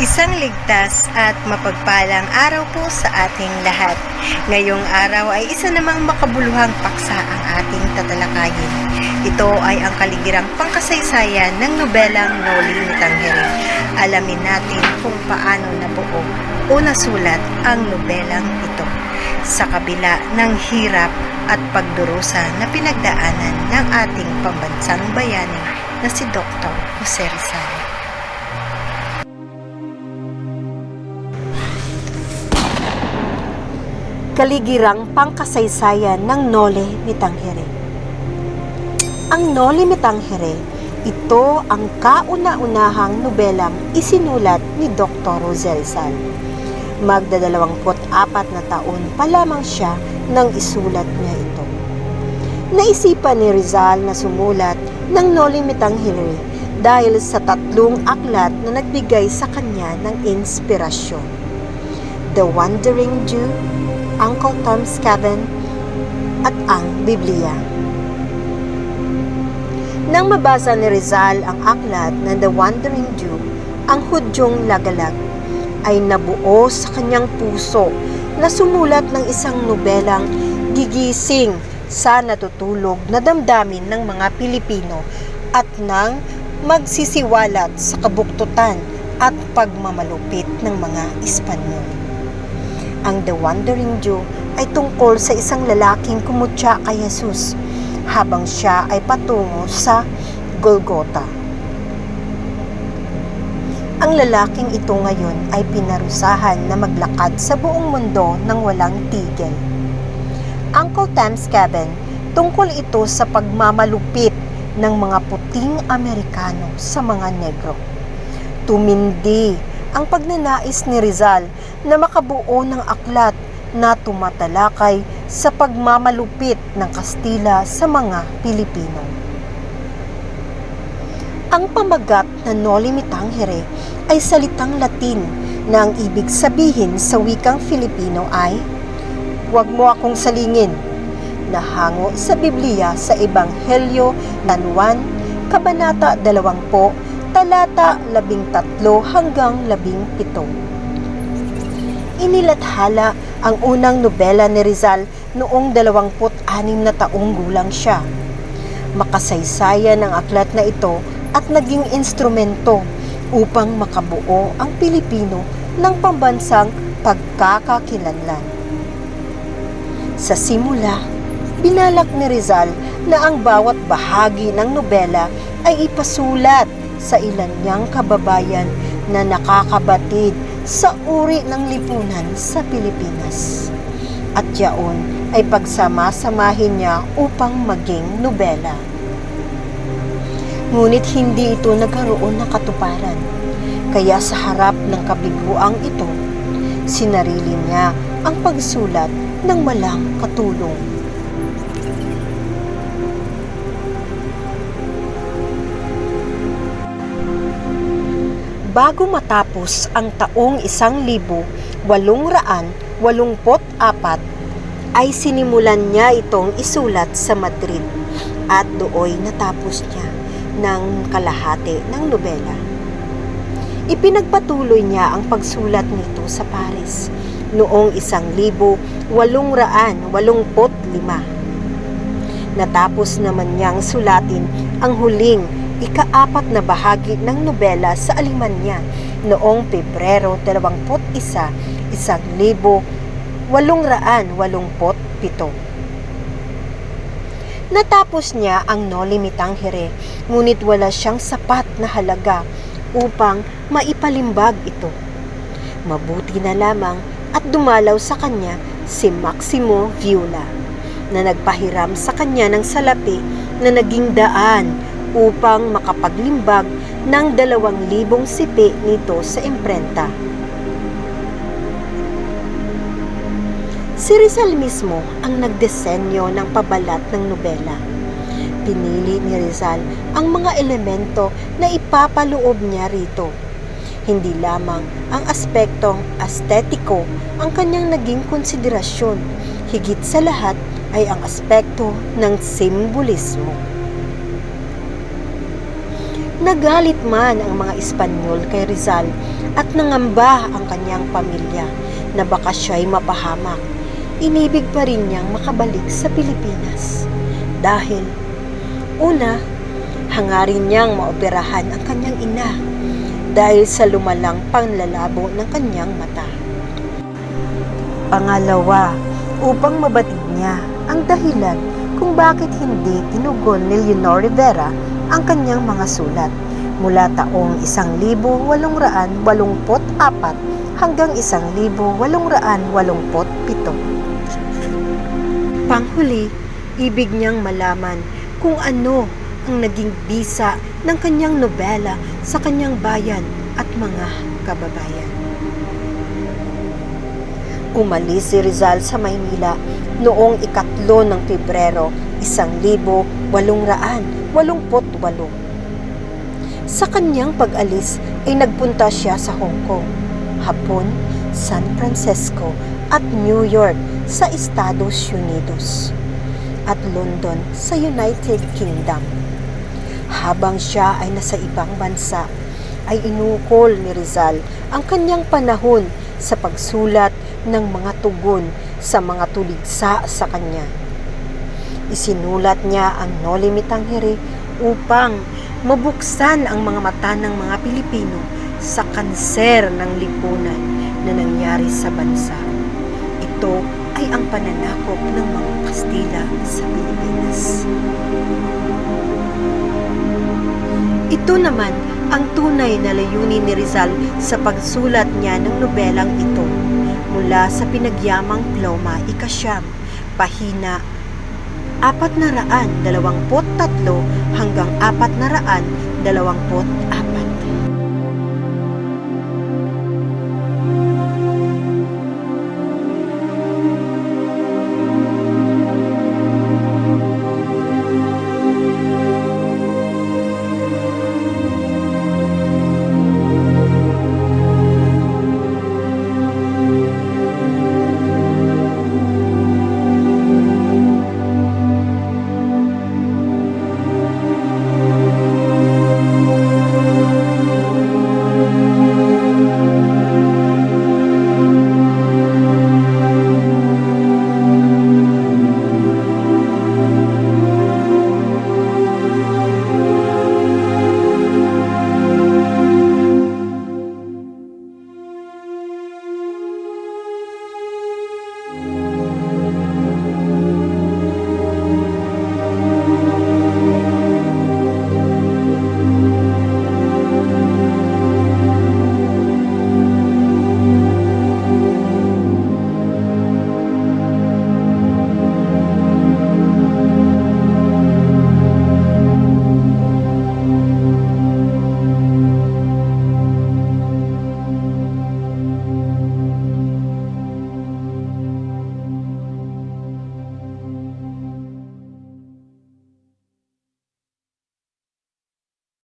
Isang ligtas at mapagpalang araw po sa ating lahat. Ngayong araw ay isa namang makabuluhang paksa ang ating tatalakayin. Ito ay ang kaligirang pangkasaysayan ng nobelang Noli ni Tangere. Alamin natin kung paano nabuo o nasulat ang nobelang ito. Sa kabila ng hirap at pagdurusa na pinagdaanan ng ating pambansang bayani na si Dr. Jose Rizal. Kaligirang pangkasaysayan ng Nole ni Tangere. Ang Nole ni Tangere, ito ang kauna-unahang nobelang isinulat ni Dr. Rosel Magdadalawamput apat na taon pa lamang siya nang isulat niya ito. Naisipan ni Rizal na sumulat ng Noli Me Tangere dahil sa tatlong aklat na nagbigay sa kanya ng inspirasyon. The Wandering Jew, Uncle Tom's Cabin, at ang Biblia. Nang mabasa ni Rizal ang aklat ng The Wandering Jew, ang hudyong lagalag, ay nabuo sa kanyang puso na sumulat ng isang nobelang gigising sa natutulog na damdamin ng mga Pilipino at nang magsisiwalat sa kabuktutan at pagmamalupit ng mga Espanyol. Ang The Wandering Jew ay tungkol sa isang lalaking kumutya kay Jesus habang siya ay patungo sa Golgota. Ang lalaking ito ngayon ay pinarusahan na maglakad sa buong mundo ng walang tigil. Uncle Tom's Cabin, tungkol ito sa pagmamalupit ng mga puting Amerikano sa mga negro. Tumindi ang pagnanais ni Rizal na makabuo ng aklat na tumatalakay sa pagmamalupit ng Kastila sa mga Pilipino. Ang pamagat na Noli Me Tangere ay salitang Latin na ang ibig sabihin sa wikang Filipino ay Huwag mo akong salingin na hango sa Biblia sa Ebanghelyo ng Juan, Kabanata 20, talata 13 hanggang 17. Inilathala ang unang nobela ni Rizal noong 26 na taong gulang siya. Makasaysayan ang aklat na ito at naging instrumento upang makabuo ang Pilipino ng pambansang pagkakakilanlan. Sa simula, binalak ni Rizal na ang bawat bahagi ng nobela ay ipasulat sa ilan niyang kababayan na nakakabatid sa uri ng lipunan sa Pilipinas. At yaon ay pagsama-samahin niya upang maging nobela. Ngunit hindi ito nagkaroon ng katuparan. Kaya sa harap ng kabiguang ito, sinarili niya ang pagsulat ng walang katulong. Bago matapos ang taong isang libo, walong raan, walumpot apat, ay sinimulan niya itong isulat sa Madrid at dooy natapos niya ng kalahati ng nobela. Ipinagpatuloy niya ang pagsulat nito sa Paris noong isang libo walong raan walumpot lima. Natapos naman niyang sulatin ang huling ikaapat na bahagi ng nobela sa Alemanya noong Pebrero 21, isang libo walong raan walumpot pito. Natapos niya ang Noli Me Tangere, ngunit wala siyang sapat na halaga upang maipalimbag ito. Mabuti na lamang at dumalaw sa kanya si Maximo Viola na nagpahiram sa kanya ng salapi na naging daan upang makapaglimbag ng dalawang libong sipi nito sa imprenta. Si Rizal mismo ang nagdesenyo ng pabalat ng nobela. Pinili ni Rizal ang mga elemento na ipapaloob niya rito. Hindi lamang ang aspektong estetiko ang kanyang naging konsiderasyon, higit sa lahat ay ang aspekto ng simbolismo. Nagalit man ang mga Espanyol kay Rizal at nangamba ang kanyang pamilya na baka siya'y mapahamak. Inibig pa rin niyang makabalik sa Pilipinas. Dahil, una, hangarin niyang maoperahan ang kanyang ina dahil sa lumalang panglalabo ng kanyang mata. Pangalawa, upang mabatid niya ang dahilan kung bakit hindi tinugon ni Leonor Rivera ang kanyang mga sulat mula taong 1884 hanggang 1887. Panghuli, ibig niyang malaman kung ano ang naging bisa ng kanyang nobela sa kanyang bayan at mga kababayan. Umalis si Rizal sa Maynila noong ikatlo ng Pebrero, 1888. Sa kanyang pag-alis ay nagpunta siya sa Hong Kong, Hapon, San Francisco at New York sa Estados Unidos at London sa United Kingdom. Habang siya ay nasa ibang bansa, ay inukol ni Rizal ang kanyang panahon sa pagsulat ng mga tugon sa mga tuligsa sa kanya. Isinulat niya ang Noli Me Tangere upang mabuksan ang mga mata ng mga Pilipino sa kanser ng lipunan na nangyari sa bansa. Ito ay ang pananakop ng mga Kastila sa Pilipinas. Ito naman ang tunay na layunin ni Rizal sa pagsulat niya ng nobelang ito mula sa pinagyamang ploma ikasyam, pahina 423 hanggang 424.